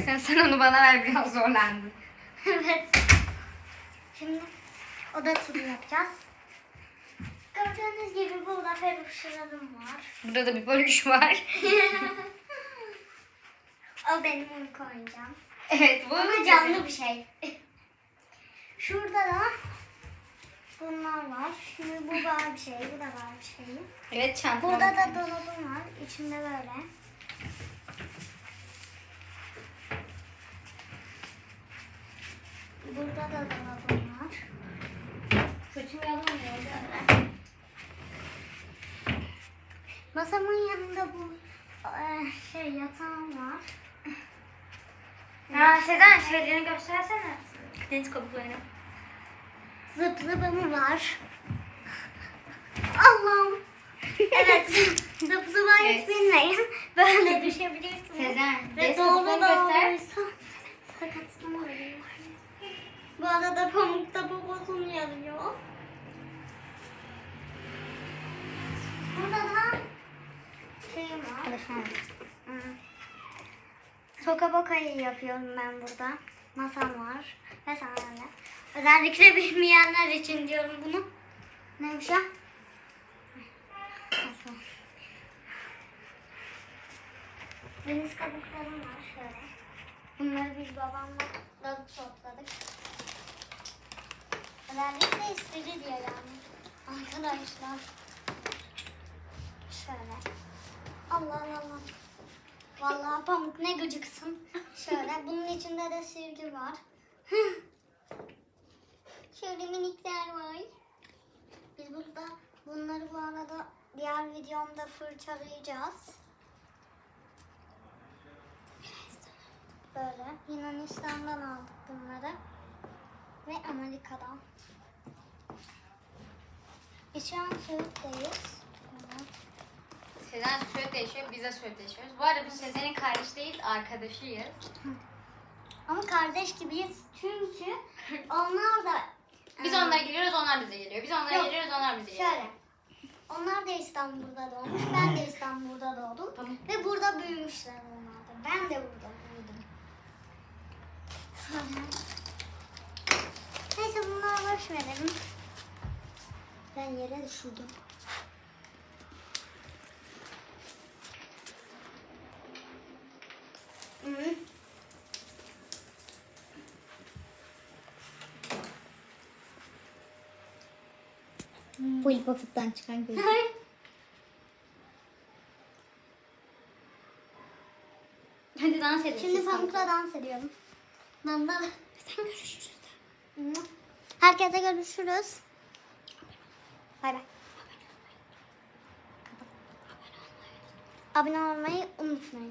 Sen, sen onu bana ver biraz zorlandım. evet. Şimdi oda turu yapacağız. Gördüğünüz gibi burada peruşlarım var. Burada da bir bölüş var. o benim uyku oyuncağım. evet bu Ama canlı bir şey. Şurada da bunlar var. Şimdi bu var bir şey, bu da var bir şey. Evet çantam. Burada da dolabım var. İçinde böyle. Burada da dolabım var. Saçımı yalamıyor. Masamın yanında bu e, şey yatağım var. Ha Sezen şeylerini göstersene. Deniz kabuklarını. Zıp zıbım var. Allah'ım. Evet. Zıp zıba hiç Evet. bilmeyin. Böyle düşebilirsiniz. Sezen. Ve Deniz doğru kabuklarını göster. doğruysa sakatlanabilir. Bu arada pamuk da babasını yarıyor. Burada da şeyim var. Hmm. Soka bokayı yapıyorum ben burada. Masam var. Ve sandalye. Özellikle bilmeyenler için diyorum bunu. Neymiş ya? Deniz kabuklarım var şöyle. Bunları biz babamla topladık. Özellikle istedi diye yani. Arkadaşlar. Şöyle. Allah Allah. Vallahi pamuk ne gıcıksın. Şöyle bunun içinde de silgi var. Şöyle minikler var. Biz burada bunları bu arada diğer videomda fırçalayacağız. Böyle Yunanistan'dan aldık bunları. Ve Amerika'dan. Biz şu an Söğüt'teyiz. Sezen Söğüt yaşıyor, biz de Söğüt yaşıyoruz. Bu arada biz Sezen'in kardeşi değil, arkadaşıyız. Ama kardeş gibiyiz çünkü onlar da Biz Ee, onlara geliyoruz, onlar bize geliyor. Biz onlara Yok. geliyoruz, onlar bize geliyor. Şöyle. Onlar da İstanbul'da doğmuş. Ben de İstanbul'da doğdum. Tamam. Ve burada büyümüşler onlar da. Ben de burada büyüdüm. Boş verelim. Ben yere düşürdüm. Hı. Full pocket'tan çıkan gül. Hadi dans edelim. Şimdi Pamuk'la dans ediyorum. Dan. Sen görüşürüz. Herkese görüşürüz. Bay bay. Abone olmayı unutmayın.